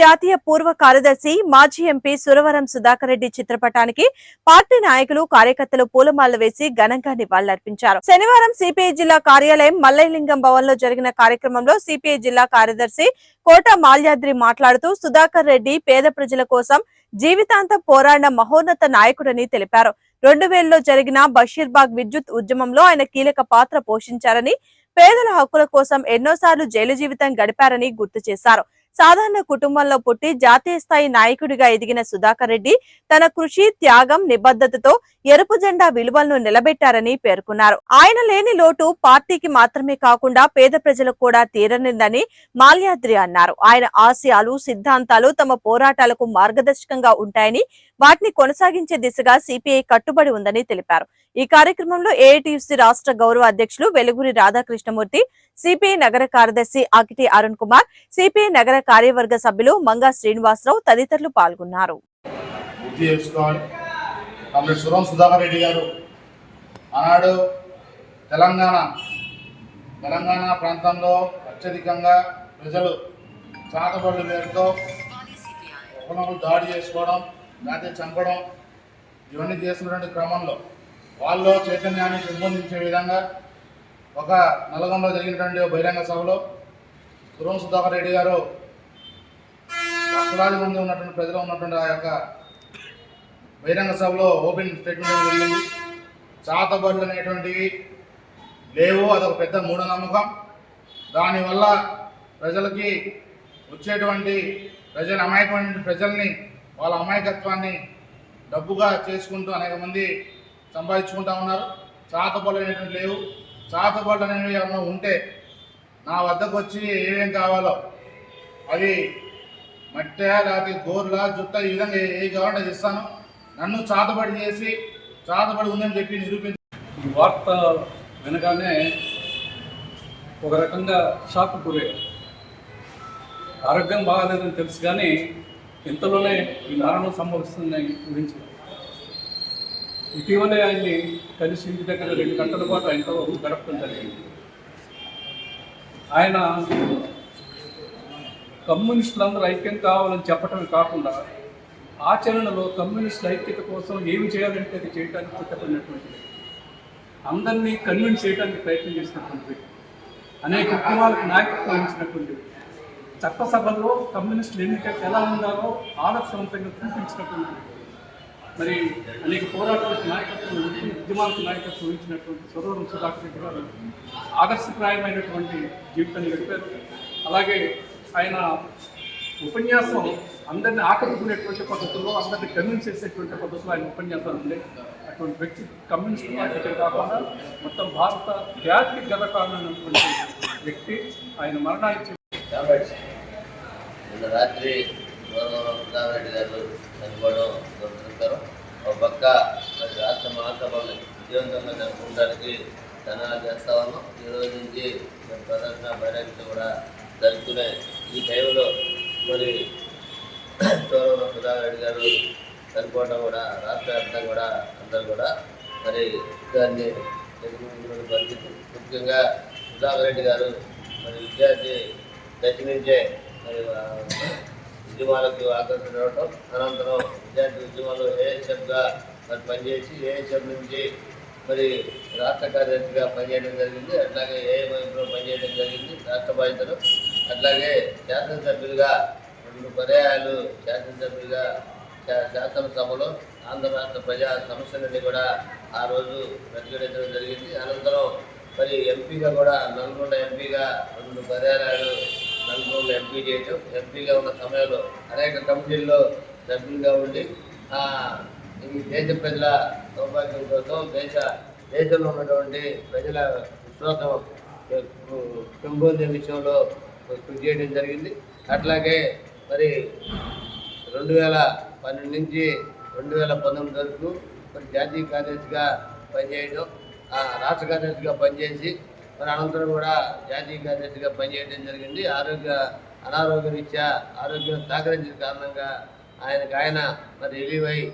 జాతీయ పూర్వ కార్యదర్శి మాజీ ఎంపీ సురవరం సుధాకర్ రెడ్డి చిత్రపటానికి పార్టీ నాయకులు కార్యకర్తలు పూలమాలలు వేసి ఘనంగా నివాళులర్పించారు. శనివారం సిపిఐ జిల్లా కార్యాలయం మల్లైలింగం భవన్లో జరిగిన కార్యక్రమంలో సిపిఐ జిల్లా కార్యదర్శి కోట మాల్యాద్రి మాట్లాడుతూ సుధాకర్ రెడ్డి పేద ప్రజల కోసం జీవితాంతం పోరాడిన మహోన్నత నాయకుడని తెలిపారు. రెండు వేలలో జరిగిన బషీర్బాగ్ విద్యుత్ ఉద్యమంలో ఆయన కీలక పాత్ర పోషించారని పేదల హక్కుల కోసం ఎన్నోసార్లు జైలు జీవితం గడిపారని గుర్తు చేశారు. సాధారణ కుటుంబంలో పుట్టి జాతీయ స్థాయి నాయకుడిగా ఎదిగిన సుధాకర్ రెడ్డి తన కృషి త్యాగం నిబద్ధతతో ఎరుపు జెండా విలువలను నిలబెట్టారని పేర్కొన్నారు. ఆయన లేని లోటు పార్టీకి మాత్రమే కాకుండా పేద ప్రజలకు కూడా తీరనిందని మాల్యాద్రి అన్నారు. ఆయన ఆశయాలు సిద్ధాంతాలు తమ పోరాటాలకు మార్గదర్శకంగా ఉంటాయని వాటిని కొనసాగించే దిశగా సిపిఐ కట్టుబడి ఉందని తెలిపారు. ఈ కార్యక్రమంలో ఏఐటియుసి రాష్ట్ర గౌరవ అధ్యక్షులు వెలుగురి రాధాకృష్ణమూర్తి సిపిఐ నగర కార్యదర్శి అకిటి అరుణ్ కుమార్ సిపిఐ నగర కార్యవర్గ సభ్యులు మంగా శ్రీనివాసరావు తదితరులు పాల్గొన్నారు. ఆనాడు తెలంగాణ తెలంగాణ ప్రాంతంలో అత్యధికంగా ప్రజలు చాతబడుల పేరుతో దాడి చేసుకోవడం లేకపోతే చంపడం ఇవన్నీ చేస్తున్నటువంటి క్రమంలో వాళ్ళు చైతన్యాన్ని పెంపొందించే విధంగా ఒక నల్గొండలో జరిగినటువంటి బహిరంగ సభలో సురం సుధాకర్ రెడ్డి గారు లక్షలాది మంది ఉన్నటువంటి ప్రజలు ఉన్నటువంటి ఆ యొక్క బహిరంగ సభలో ఓపెన్ స్టేట్మెంట్ జరిగింది. చాతబడులు అనేటువంటివి లేవు అదొక పెద్ద మూఢనమ్మకం. దానివల్ల ప్రజలకి వచ్చేటువంటి ప్రజల అమాయకమైన ప్రజల్ని వాళ్ళ అమాయకత్వాన్ని డబ్బుగా చేసుకుంటూ అనేక మంది సంపాదించుకుంటా ఉన్నారు. చాతబడులు అనేటువంటి లేవు. చాతబడులు అనేవి ఏమన్నా ఉంటే నా వద్దకు వచ్చి ఏమేం కావాలో అవి మట్టె లేకపోతే గోర్ల జుట్ట ఈ విధంగా ఏ గవర్నమెంట్ కావాలంటే ఇస్తాను. నన్ను చాతబడి చేసి చాతబడి ఉందని చెప్పి నిరూపించి ఈ వార్త వినగానే ఒక రకంగా షాక్ గురయ్యారు ఆరోగ్యం బాగాలేదని తెలుసు కానీ ఇంతలోనే ఈ మరణం సంభవిస్తుందని గురించి ఇటీవలే ఆయన్ని కలిసి ఇంటి దగ్గర రెండు గంటల పాటు ఆయనతో గడపడం జరిగింది. ఆయన కమ్యూనిస్టులందరూ ఐక్యం కావాలని చెప్పటమే కాకుండా ఆచరణలో కమ్యూనిస్టుల ఐక్యత కోసం ఏమి చేయాలంటే అది చేయడానికి సిద్ధపడినటువంటి అందరినీ కన్విన్స్ చేయడానికి ప్రయత్నం చేసినటువంటి అనేక ఉద్యమాలకు నాయకత్వం ఇచ్చినటువంటి వ్యక్తి. చట్టసభల్లో కమ్యూనిస్టులు ఎన్నిక ఎలా ఉండాలో ఆదర్శవంతంగా చూపించినటువంటి మరి అనేక పోరాటాలకు నాయకత్వం ఉద్యమాలకు నాయకత్వం వహించినటువంటి సురవరం సుధాకర్ రెడ్డి గారు ఆదర్శప్రాయమైనటువంటి జీవితాన్ని గడిపారు. అలాగే ఆయన ఉపన్యాసం అందరిని ఆకట్టుకునేటువంటి పద్ధతుల్లో అందరిని కన్విన్స్ చేసేటువంటి పద్ధతిలో ఆయన ఉపన్యాసాలు ఉండే. అటువంటి వ్యక్తి కమ్యూనిస్ట్ పార్టీకే కాకుండా మొత్తం భారత జాతికి గర్వకారణమైనటువంటి వ్యక్తి. ఆయన మరణానికి కాబట్టి నిన్న రాత్రి గౌరవ సుధారెడ్డి గారు చనిపోవడం దురదృష్టకరం ఒక పక్క మరి రాష్ట్ర మహాసభలు విజయవంతంగా జరుపుకోవడానికి ధనాలు చేస్తా ఉన్నాం. ఈ రోజు నుంచి మరి ప్రదర్శన బహిరంగత కూడా జరుపుకునే ఈ టైంలో మరి గౌరవ సుధారెడ్డి గారు చనిపోవడం కూడా రాష్ట్ర వ్యాప్తంగా కూడా అందరూ కూడా మరి దాన్ని ఎదుర్కొంటున్న పరిస్థితి. ముఖ్యంగా సుధాకర్ రెడ్డి గారు మరి విద్యార్థి దశ నుంచే మరి ఉద్యమాలకు ఆకర్షణ అవడం అనంతరం విద్యార్థి ఉద్యమాలు ఏఎస్ఎఫ్గా మరి పనిచేసి ఏఎస్ఎఫ్ నుంచి మరి రాష్ట్ర కార్యదర్శిగా పనిచేయడం జరిగింది. అట్లాగే ఏఎంఐలో పనిచేయడం జరిగింది. రాష్ట్ర బాధ్యతలు. అట్లాగే శాసనసభ్యులుగా రెండు పర్యాయాలు శాసనసభ్యులుగా శాసనసభలో ఆంధ్ర రాష్ట్ర ప్రజా సమస్యలన్నీ కూడా ఆ రోజు ప్రతిఘటించడం జరిగింది. అనంతరం మరి ఎంపీగా కూడా నల్గొండ ఎంపీగా రెండు పర్యాయాలు నల్గొండ ఎంపీ చేయటం. ఎంపీగా ఉన్న సమయంలో అనేక కమిటీల్లో సభ్యులుగా ఉండి ఈ దేశ ప్రజల సౌభాగ్యం కోసం దేశ దేశంలో ఉన్నటువంటి ప్రజల విశ్వాసం పెంపొందే విషయంలో కృషి చేయడం జరిగింది. అట్లాగే మరి రెండు వేల పన్నెండు నుంచి రెండు వేల పంతొమ్మిది వరకు మరి జాతీయ కార్యదర్శిగా పనిచేయడం రాష్ట్ర కార్యదర్శిగా పనిచేసి మరి అనంతరం కూడా జాతీయ కార్యదర్శిగా పనిచేయడం జరిగింది. ఆరోగ్య అనారోగ్య రీత్యా ఆరోగ్యం సహకరించిన కారణంగా ఆయనకు ఆయన మరి రిలీవ్ అయి